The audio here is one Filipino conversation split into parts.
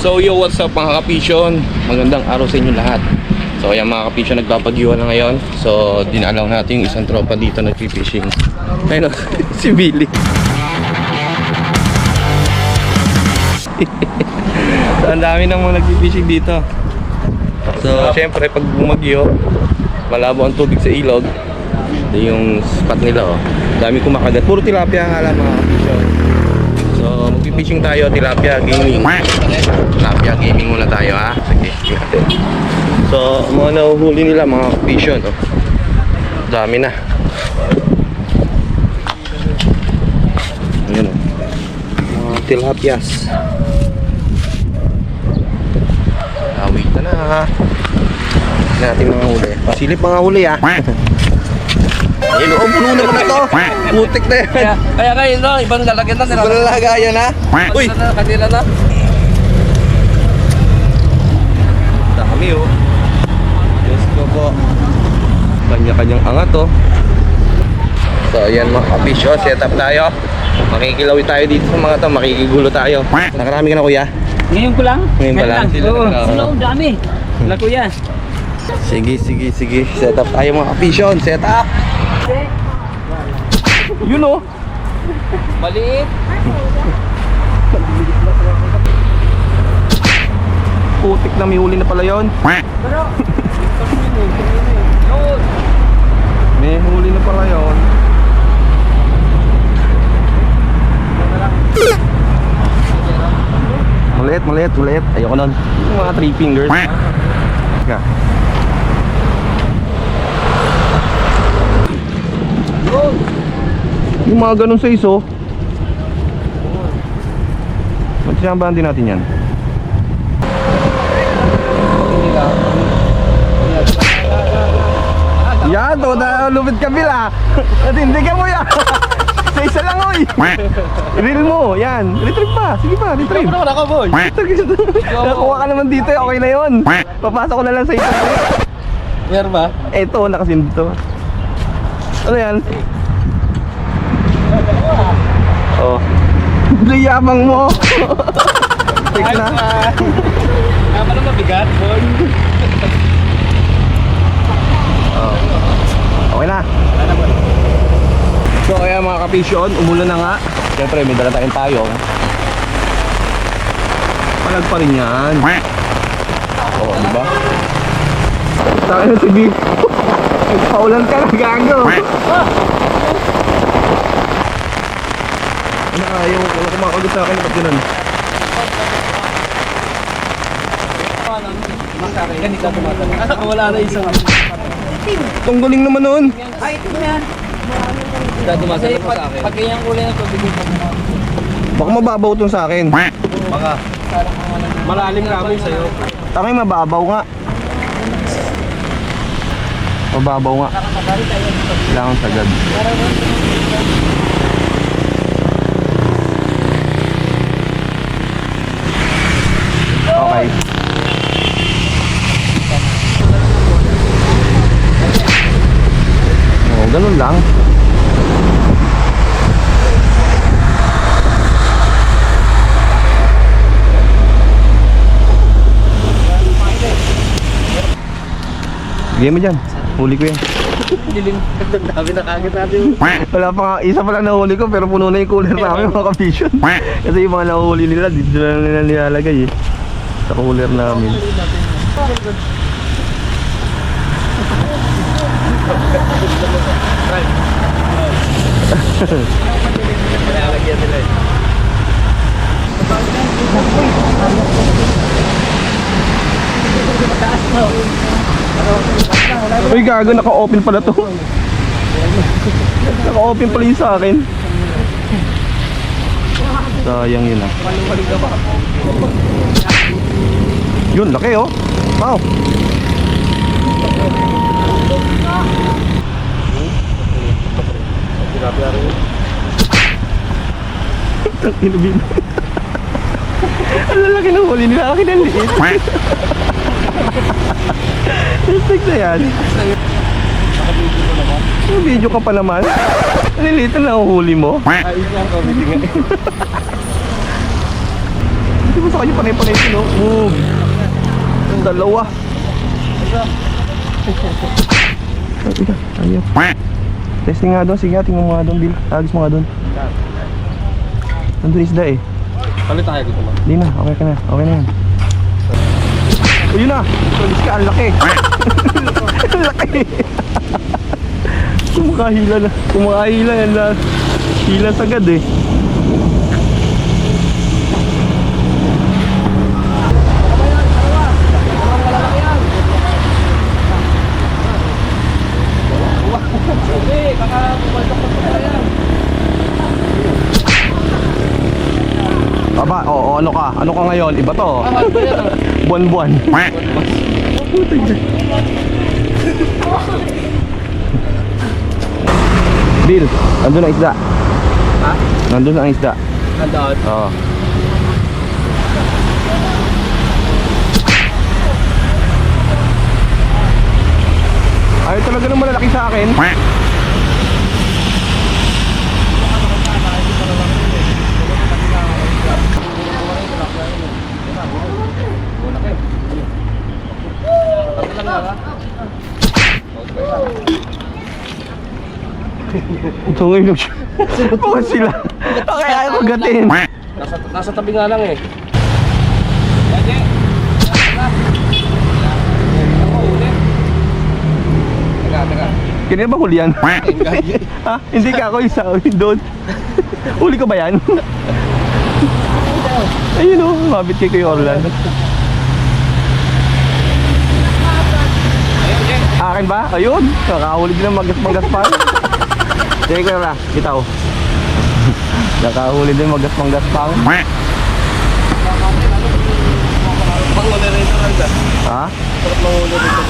So yo, what's up mga kapisyon? Magandang araw sa inyo lahat. So ayan mga kapisyon, nagpapagyuhan na ngayon. So dinalaw natin yung isang tropa dito nagpipishing. Ayun o, si Billy. so ang dami nang mga nagpipishing dito. So syempre pag bumagyo, malabo ang tubig sa ilog. Ito yung spot nila oh. Dami kumakagat. Puro tilapia nga lang mga kapisyon. So, magpipishing tayo, tilapia gaming. Tilapia gaming muna tayo ha. Sige, natin. So, mga nahuhuli nila mga fishon. Oh. Dami na. Ayan o. Mga tilapias. Awit na na ha. Natin mga huli. Silip mga huli ha. Ayun, oh, puno naman na to. Putik na yan. Kaya, kaya kayo, no, ibang lalagyan na nila. Balalagayan ha. Uy, na, kanila na. Dami oh. Diyos ko po. Kanya-kanyang angat oh. So ayan mga kapish oh, set up tayo. Makikilawi tayo dito sa mga to, makikigulo tayo. Nakarami ka na kuya? Ngayon ko lang? Ngayon pa lang. Oo. Ang dami? Wala kuya. Sige, sige, sige. Set up tayo mga kapishon. Set up! Yun oh. Maliit. Putik na may huli na pala yun. May huli na pala yun. Maliit, maliit, maliit. Ayoko nun. Yung mga three fingers. Teka. Yung mga ganun sa iso. Magsisambahan din natin yan. Yan, to na lupit kabila. Natindigan mo yan. Sa isa lang, oy. Reel mo, yan. Retrieve pa. Sige pa, retrieve. Ano naman ako, boy? Nakuha ka naman dito, eh. okay na yun. Papasok ko na lang sa isa. Meron ba? Eto, nakasim dito. Ano yan? Oh. Layamang mo. Tik na. Ah, parang mabigat, boy. Oh. Okay na. So kaya mga kapisyon, umulan na nga. Siyempre may dala tayong tayo. Palag pa rin yan. Oo, di ba? Tayo na si Big. Paulan ka na, gago. Ano ayaw, wala kumakagot sa akin, ba't ganun? Yan, tumatalo. Ah, wala na isang. Tungguling naman nun. Ikaw tumatalo pa sa akin. Pag ganyan kulay na tubig yung Baka mababaw tong sa akin. Baka. Malalim kami sa'yo. Takay mababaw nga. Mababaw nga. Kailangan sagad. Okay. Oh, ganun lang. Bigyan mo dyan. Huli ko yan. Dilim. Dami na kagad natin. Wala pa isa pa lang nahuli ko pero puno na yung cooler namin mga kapisyon. Kasi yung mga nahuli nila, dito na nila nilalagay eh. Sa cooler namin. Uy gago, naka-open pala to. naka-open pala yung sa. Sayang yun ah. Yun, laki oh. Wow. Ang inubin. Ang lalaki ng huli nila. Akin ang liit. Respect na yan. May video ka pa naman. Nilito na ang huli mo. Ayos lang, nga. Hindi ba sa kanya panay-panay ito, no? Ang dalawa. Ay, ayaw. Testing nga doon. Sige nga, tingnan mo nga doon, Bill. Agis mo nga doon. Nandun isda eh. Palit tayo dito ma. Hindi na, okay ka na. Okay na yan. O yun na! Tulis ka, ang laki! ang laki! Kumakahila na. Kumakahila yan na. Hila sagad eh. Hindi, baka pumasok pa sa yan. Aba, oo, ano ka? Ano ka ngayon? Iba to. Buwan-buwan. Bill, nandun ang isda. Ha? Nandun ang isda. Nandaan. Oo. Ayaw talaga ng malalaki sa akin. Ito ngayon nag Bukas sila. Okay, ayaw ko gatin. Nasa, nasa tabi nga lang eh. Kanina ba huli yan? ha? Hindi ka ako isa. Doon. Huli ko ba yan? Ayun o, mabit kay Kuya Orlan. Akin ba? Ayun. Nakahuli din ng magas-magas pa. Sige ko na, bitaw. Nakahuli din magas-magas pa. Pangulo rito. Ha? Sarap.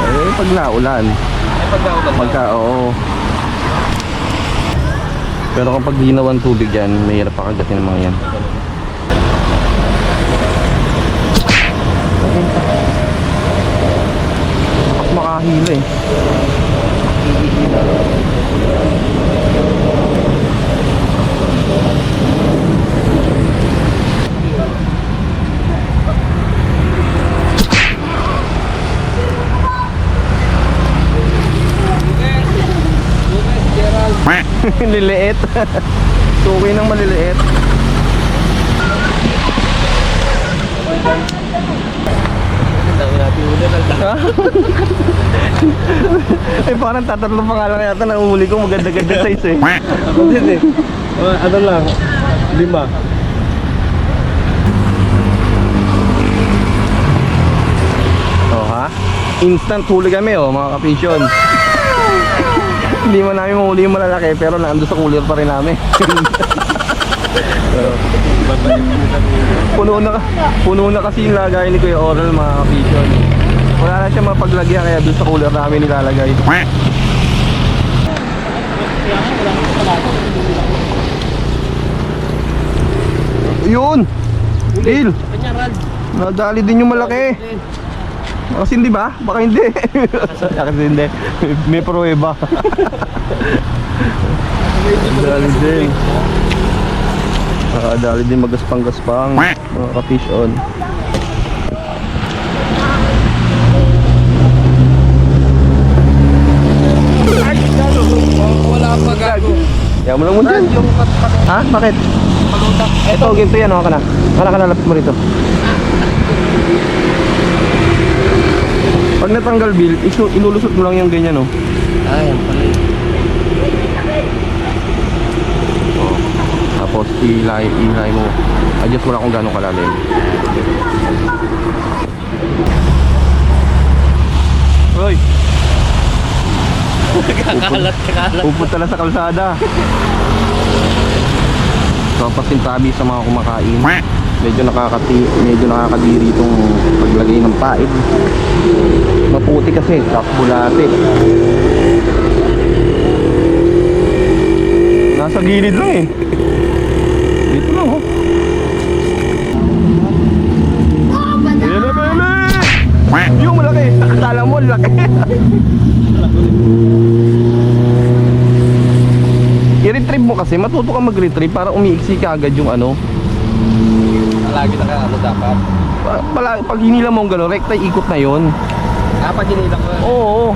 Eh, pag naulan. Ay, pag naulan na. Magka, oo. Pero kapag ginawan tubig yan, mahirap pakagatin ng mga yan. Makahila eh. Liliit. Suki ng maliliit. Eh parang tatatlo pa nga lang yata na uhuli ko maganda-ganda size eh. Hindi. Uh, ano lang, lima. Oh ha? Instant huli kami oh mga kapisyon. Hindi man namin mahuli yung malalaki pero naando sa cooler pa rin namin. puno na puno na kasi yung lagay ni Kuya Oral mga kapisyon. Wala na siya mapaglagyan kaya doon sa cooler namin nilalagay. Yun! Rad. Nadali din yung malaki. Kasi hindi ba? Baka hindi. Kasi hindi. May pruweba. Nadali din. Nakadali din magaspang-gaspang. Mga ka-fish on. Wala pa gago. Mo lang muna Ha? Bakit? Ito, ginto yan. Ano ka na? Wala ka na, lapit mo rito. Pag natanggal, Bill, isu- ilulusot mo lang yung ganyan, oh. Ay, yan pala. Tapos ilay, ilay mo. Adjust mo lang kung gaano kalalim. Hoy, Kakalat, kakalat. pupunta lang sa kalsada. So, pasintabi sa mga kumakain. Medyo nakakati, medyo nakakadiri itong paglagay ng paid. Maputi kasi, kapbulate. Nasa gilid lang eh. Dito lang oh. Yung malaki. Akala mo, laki. I-retrieve mo kasi, matuto ka mag-retrieve para umiiksi ka agad yung ano. Palagi na ka, ano dapat? Pa- Pala, pag hinila mo ang gano'n, rekta ikot na yon. Dapat hinila ko. Oo. oo.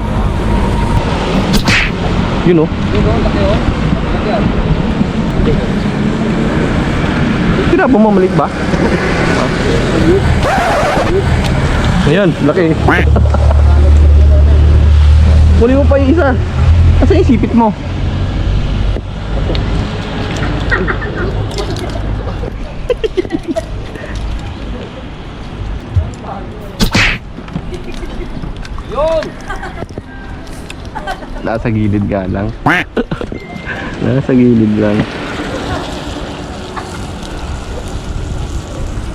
Yun oh. Yun o, laki o. Laki yan. Tira, bumamalik ba? Ayan, laki. Kunin mo pa yung isa. Asa yung sipit mo? Yun! Nasa gilid ka lang. Nasa gilid lang.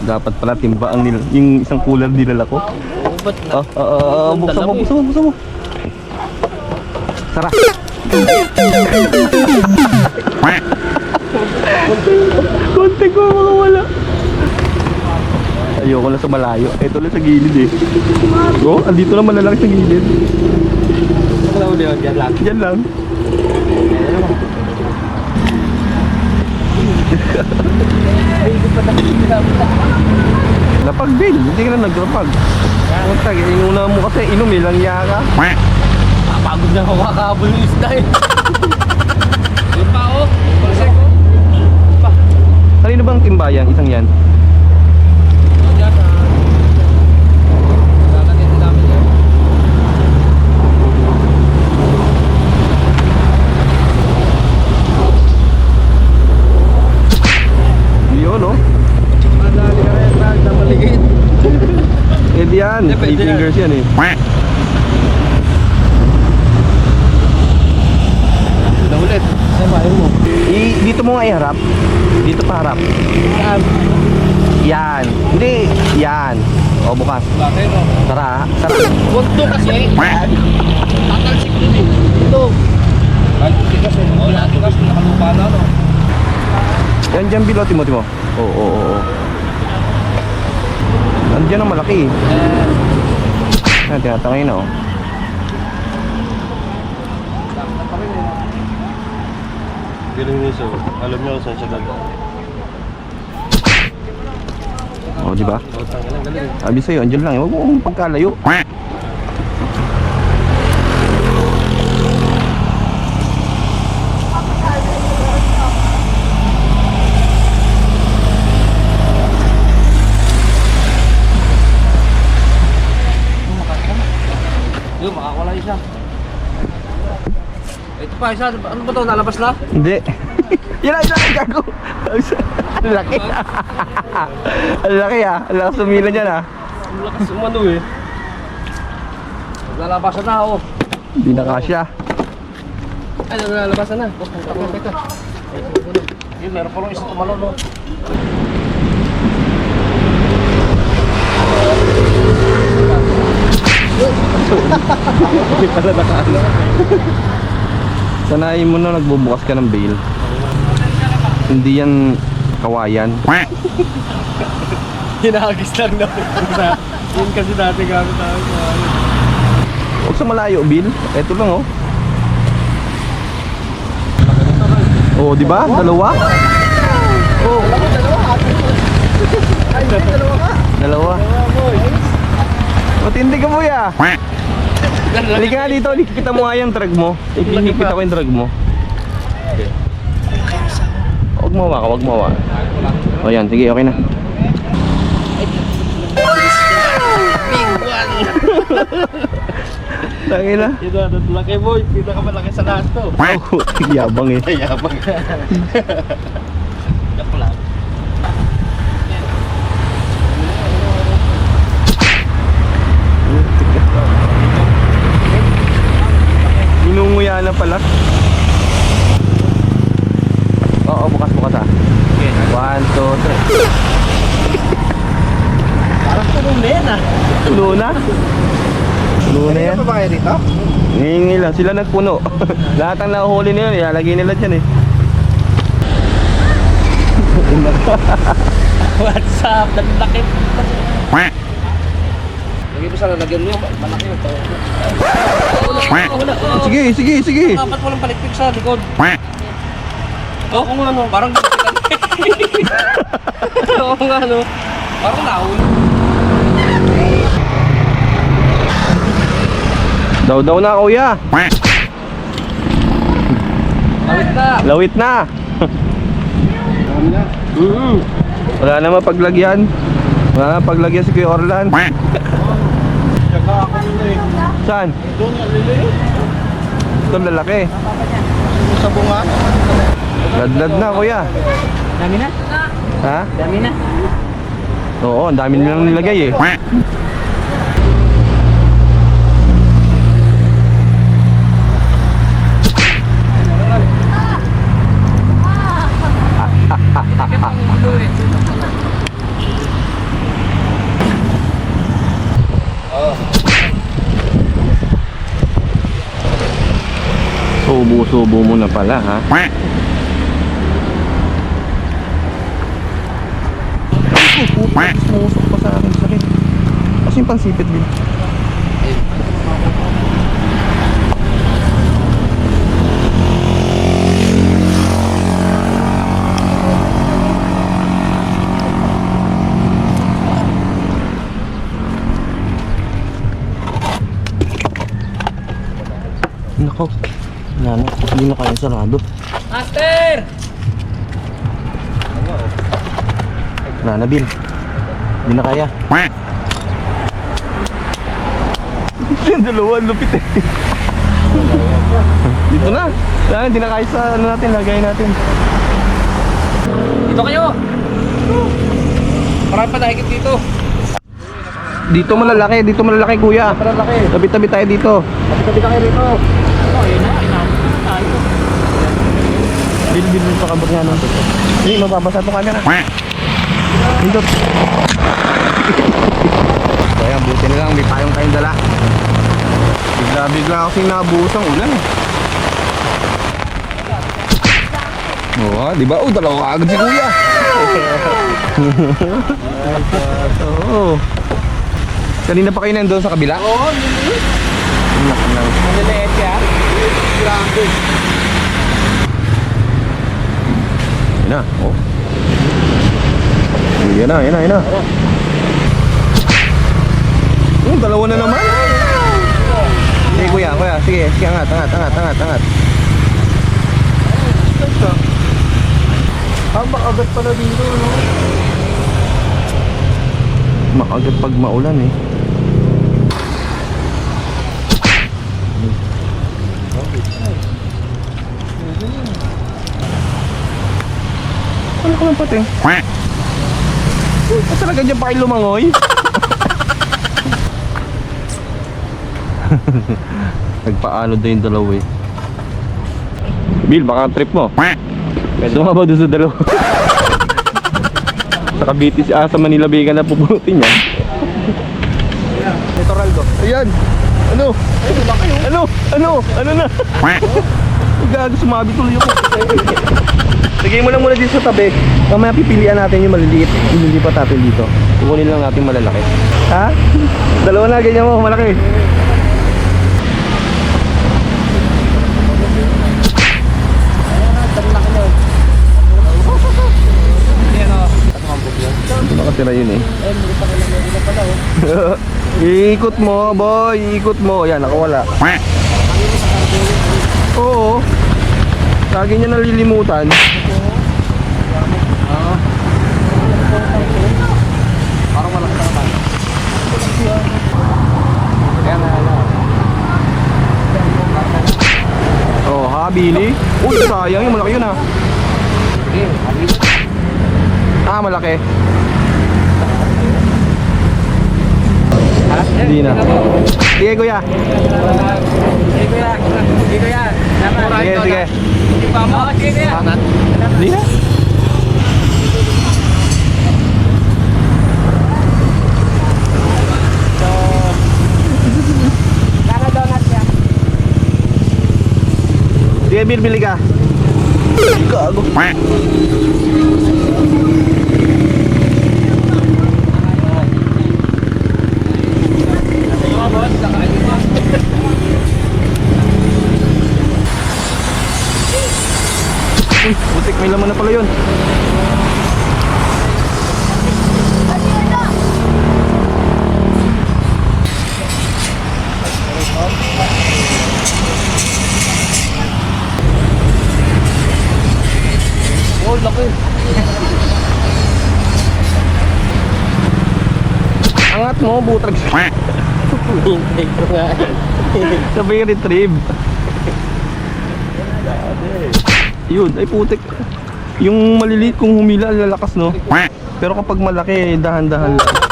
Dapat pala timba ang nil yung isang cooler dinala ko. Oo, ba't na? Ah, ah, ah, ah, buksan mo, buksan mo, buksan mo. Tara. Konti ko. Ayoko na sa malayo. Ito lang sa gilid eh. Oh, andito lang sa gilid. Wala mo yun, yan lang. Yan lang. Napag din, hindi ka na nagrapag. Puta, inuna mo kasi inom eh, lang ka. Pagod na ako kakabol yung isda eh. Yun pa o. Pasek o. Kanino bang timbayan? Isang yan. Yan ah. Lalagyan din namin yan. Yun, no? Madali ka rin tag na maliit. Eh di yan, three fingers yan eh. Na ulit. Maayos mo. I, dito mo nga iharap. Dito pa harap. Saan? Yan. Hindi, yan. O, bukas. Bakit o? Tara, tara. Punto kasi. Tatalsik dun eh. Ito. Tigas eh. Oo, lahat tigas. Nakalupa na no. Yan dyan bilo, Timo, Timo. Oo, oo, oo. oo. Nandiyan ang malaki eh. Yan, tinatangay na oh. Galing niso. Alam niyo kung saan siya dadaan. O, di ba? Oh. Sabi sa'yo, andyan lang eh. Huwag mo pagkalayo. Yun, makakawala isa. Ito pa isa. Ano ba to? Nalabas na? Hindi. Yan yan lang, gago. Ang laki. Ang laki ah. Ang lakas sumila dyan ah. Ang lakas umano eh. Naglalabasan na oh. Hindi na kasya. Ay, naglalabasan na. Oh, teka, teka. Yun, meron pa lang isang tumalon no. Hindi pala nakaano. Sanayin mo na nagbubukas ka ng bail. Hindi yan kawayan. Hinagis lang na. Yun kasi dati gamit namin. Huwag sa malayo, Bill. Ito lang oh. Oh, di ba? Dalawa? Oh. Dalawa. Matindi ka ah. Halika nga dito, kita mo nga yung drag mo. Ikikita ko yung drag mo. Huwag mo hawakan, huwag hawakan. O yan, sige, okay na. Tangin na. Ito, ito, laki boy. Pinakamalaki sa lahat to. Oh, yabang eh. Yabang. Joke lang. Inunguya na pala. Oo, bukas bukas ah. One, two, three. Parang tulong na yan ah. Puno na. Puno na yan. ba kayo rito? Lang, sila nagpuno. Lahat ang nahuhuli nila, ilalagay nila dyan eh. What's up? Nagdakit. Lagi mo sana lagyan yung malaki yung tao. Sige, sige, sige. Dapat walang palikpik sa likod. Oo nga no, parang Oo nga no. Parang nahuli. Daw daw na kuya. Awit na. Lawit na. Mm. Wala naman paglagyan. Wala naman paglagyan si Kuya Orlan. Saan? Doon. Ito lalaki. Sa bunga. Ladlad na kuya. Dami na. Ha? Dami na. Oo, ang dami nilang nilagay eh. Subo-subo mo na pala ha. Pumusok pa sa akin sakit. Kasi yung pansipit din. Nako. Wala na. Hindi na kaya sarado. Master! Na, Bill. Hindi na kaya. Yung dalawa, lupit eh. Dito na. Wala, hindi na kaya sa ano natin, lagay natin. Dito kayo. Marami pa nakikit dito. Dito malalaki, dito malalaki kuya. Malalaki. Tabi-tabi tayo dito. Tabi kayo rito. Oh, yun na. Inabot na tayo. Bill, Bill, pakabot nga natin. Hindi, mababasa itong camera. Hindot. Kaya, buti na lang, may payong tayong dala. Bigla-bigla kasi nabuhos ang ulan eh. Oo, ah, di ba? Oh, dalawa ka agad si kuya. Oo. Kanina pa kayo nandun sa kabila? Oo, Nak na. nililiit yan. Grabe. Yan na, oh. Yan na, yan na, yan na. Oh, dalawa na naman. Sige kuya, kuya, sige, sige, angat, angat, angat, angat, angat. Ah, makagat pala dito, no? Makagat pag maulan eh. Ano ka lang pati? Ba't talaga dyan pa kayo lumangoy? Nagpaano daw yung dalawa eh. Bill, baka trip mo. Ba doon sa dalawa? sa Cavite si Asa Manila Bay ka na pupunutin yan. Ito, Raldo. Ayan! Ano? Ano? Ano? Ano na? Gago, sumabi tuloy ako. Lagay mo lang muna dito sa tabi. Mamaya pipilian natin yung maliliit. Ililipat natin dito. Kukunin lang natin malalaki. Ha? Dalawa na, ganyan mo, malaki. Ito nakatira yun eh. Iikot mo, boy. Iikot mo. Yan, nakawala. Oo. Lagi niya nalilimutan. Parang malaki na naman. Kaya nga, ano. Oh, ha, Billy? Uy, sayang yung malaki yun ah. Ah, malaki. Na. Sige, kuya. Sige kuya. Sige kuya. Sige, sige. Sige pa mo. Sige kuya. Hindi na. Sige, bili ka. Gago. Uy, butik may laman na pala yun. Angat mo, butrag. Hintay ko nga. Sabay retrieve. Yun, ay putik. Yung maliliit kung humila, lalakas no. Pero kapag malaki, dahan-dahan lang.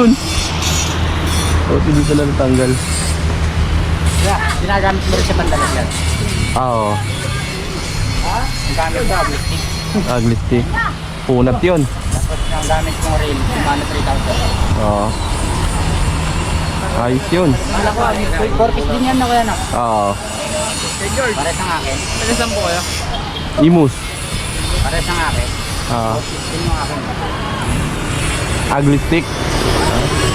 O, oh, hindi pala natanggal. Yeah, ginagamit mo rin sa pandalagyan. Ah, oo. Ang gamit ko, ablistic. Ugly stick. Punat yun. Tapos ang gamit kong rail, kumano 3,000. Oo. Ayos yun. Wala ko, ablistic. 4 din yan na kuya na. Oo. Pares ang akin. Nagasan po kayo? Imus. Pares ang akin. Ah, Yun yung akin. ugly stick.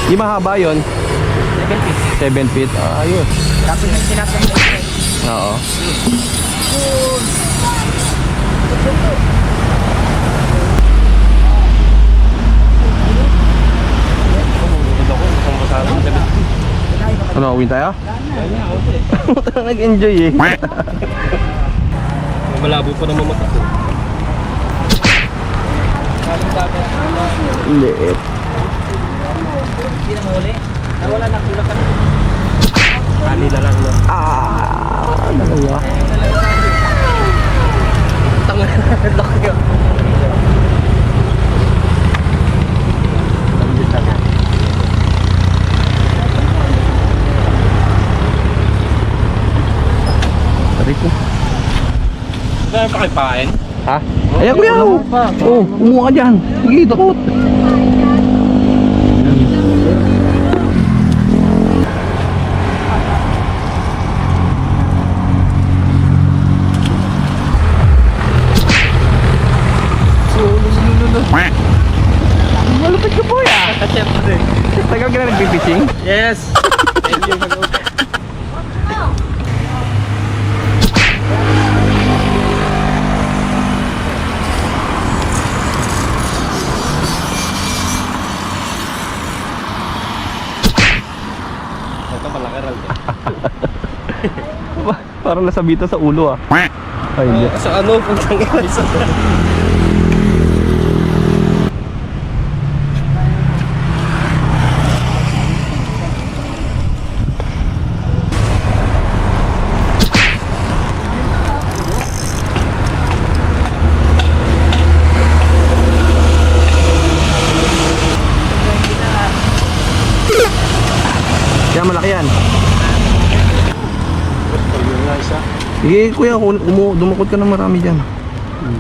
Di mahaba yun. 7 feet. 7 feet. Ah, ayos. Tapos yung sinasang ko. Oo. Ano, win tayo? Puta nag-enjoy eh. Malabo pa naman mata ko. Liit. Hindi na muli. Nawala na kulak ka na. Kali na lang no. Ah, dalawa. Tanga. Laki ka. Tarik ko. Kaya pa kipain? Ha? Ayan kuya! Oh, umuha ka dyan. Sige, takot. Malupit ka po ya. Siyempre. Tagal ka na Yes. Ito malaki. Pa- Parang nasabita sa ulo ah. Ay, hindi. Sa ano kung tanggal sa Yan, malaki yan. Sige, kuya, umu dumakot ka ng marami dyan.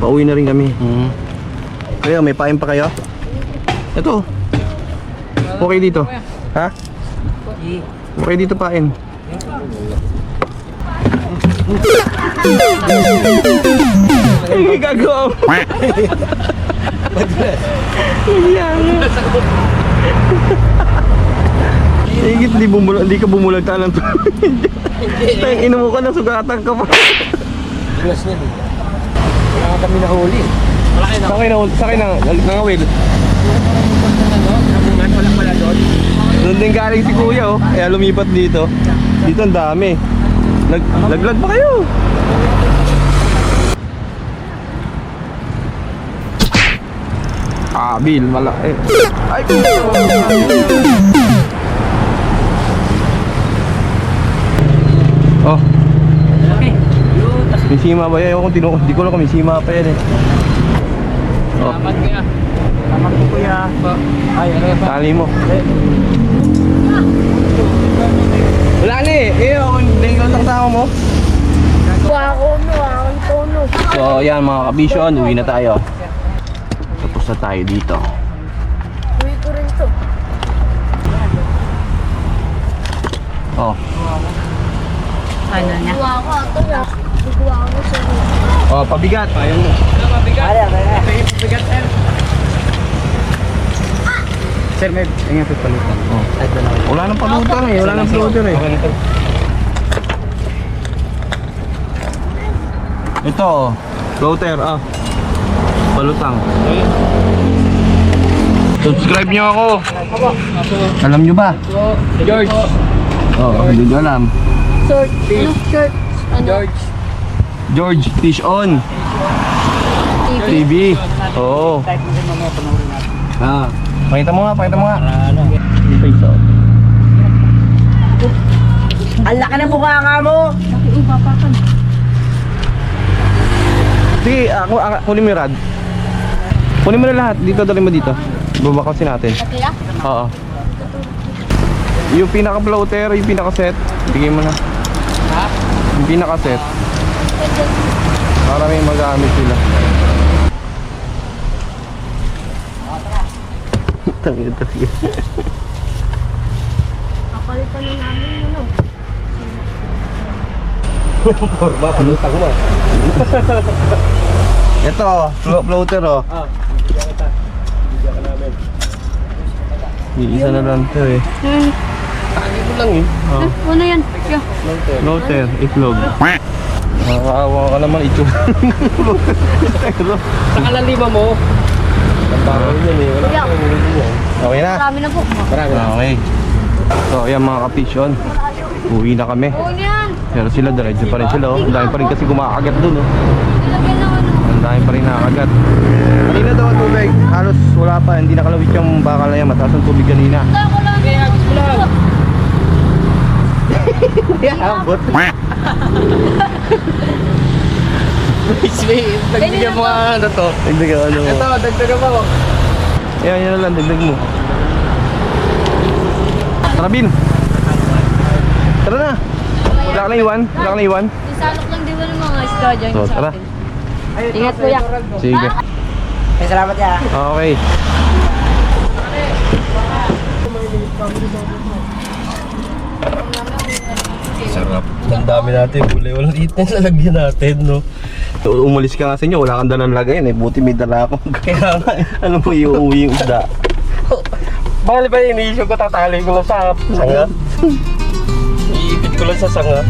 Pauwi na rin kami. Kuya, may pain pa kayo? Ito. Okay dito. Ha? Okay dito pain. Ay, gagawa mo. Yan. Higit di bumulag, di ka bumulag talang Tang ino mo ka na sugatan ka pa. Glass niya. Wala kami nahuli. Malaki na. Sa akin na, sa akin na, nangawil. Wala. Doon din galing si kuya oh. Kaya lumipat dito. Dito ang dami. Nag, laglag pa kayo. Ah, Bill, malaki. Ay, Oh, Okay. Yun. Tas may sima ba yan? Ewan ko, tinu- Di ko lang kung may sima pa yan eh. Oh, Salamat kuya. Salamat po kuya. Ay, ano ba? tali mo. Wala na eh. Eh, ako, hindi ko lang kasama mo. So, yan mga kabisyon, uwi na tayo. Tapos na tayo dito. Uwi ko rin to. Oh, Ano na. Ko sa oh pabigat. Ayun mo. Ay, ay, ay. Bigat sir. Sir, may tingnan po palutan. Oh. Wala nang palutan eh. Wala nang floater eh. Ito oh. Floater ah. Palutang. Subscribe nyo ako. Alam nyo ba? George. Oo, oh, hindi nyo alam. Short. Ano? Ano? George. George Fish On TV. TV. Oo. Type mo din mamaya panoorin natin. Ah. Pakita mo nga, pakita mo nga. Ano? Dito iso. Ang laki ng mukha nga mo! Laki uy, papakan. Sige, ako, ako, kunin mo yung rad. Kunin mo na lahat. Dito, dali mo dito. Babakasin natin. Ah? Oo. Yung pinaka-floater, yung pinaka-set, bigay mo na. Ha? Yung pinaka-set, para may magamit sila. Tangin talaga. Kapalitan na namin yun oh. Forma, palutang mo. Ito, flo- floater oh. Ah. Iisa na lang to eh. Hmm. Ito lang eh. Oh. Eh, ano yan? Yeah. Floater, itlog. Nakakaawa ka naman Sa kalalima mo. ang bago yun eh. Wala Kuya, Okay na. marami na po. Marami na. Okay. So, ayan mga kapisyon. Uwi na kami. Yan. Pero sila, diretso pa rin sila. Oh. Ang dami pa rin kasi kumakagat dun. Oh. Ano. Ang dami pa rin nakakagat. Kanina daw ang tubig. Halos wala pa. Hindi nakalawit yung bakal na yan. Mataas ang tubig kanina. Tayo ko lang. Kaya gusto ko lang. Abot. Dagdagan mo nga ano to. Dagdagan ano mo. Ito, dagdagan mo. Yan na lang. Dagdag mo. Tara, Bin. Tara na. Wala ka na iwan. Wala ka na iwan. Isalok lang din ba ng mga isda dyan So, sa tara. akin. Ingat kuya. Sige. Ay, salamat ya. Okay. Sarap. Ang dami natin. Kulay walang liit na lalagyan natin, no? Umalis ka nga sa inyo, wala kang dalang lagayan eh. Buti may dala ako. Kaya nga. ano mo iuwi yung isda? Bali ba iniisip ko tatali ko lang sa sanga? Iipit ko lang sa sanga.